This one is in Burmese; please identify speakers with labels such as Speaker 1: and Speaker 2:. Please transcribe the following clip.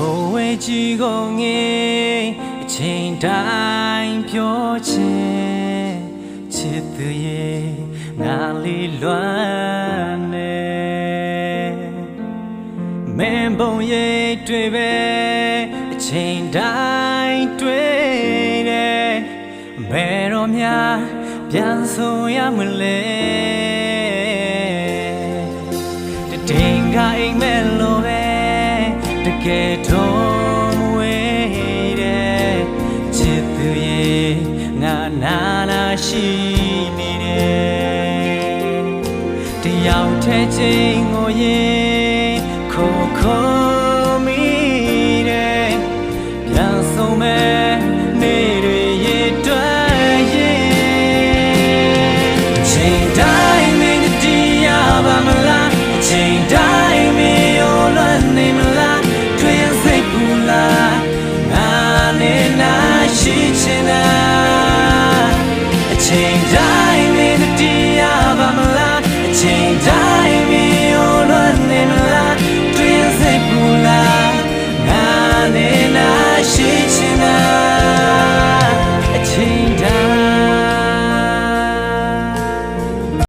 Speaker 1: ဝဲကြီးကုန်ငယ်အချိန်တိုင်းပြောချင်ချစ်သူရဲ့ငါလေးလွမ်းနေမင်းပုံရိပ်တွေပဲအချိန်တိုင်းတွေ့တယ်ဘယ်တော့မှပြန်ဆိုရမလဲတတိန်ကအိမ်မဲ့လို့ပဲ တကယ်တော့မဝေးတဲ့ချစ်သူရဲ့ငါနာနာရှိနေတယ်တယောက်ထဲချင်းကိုရင်ခိုခို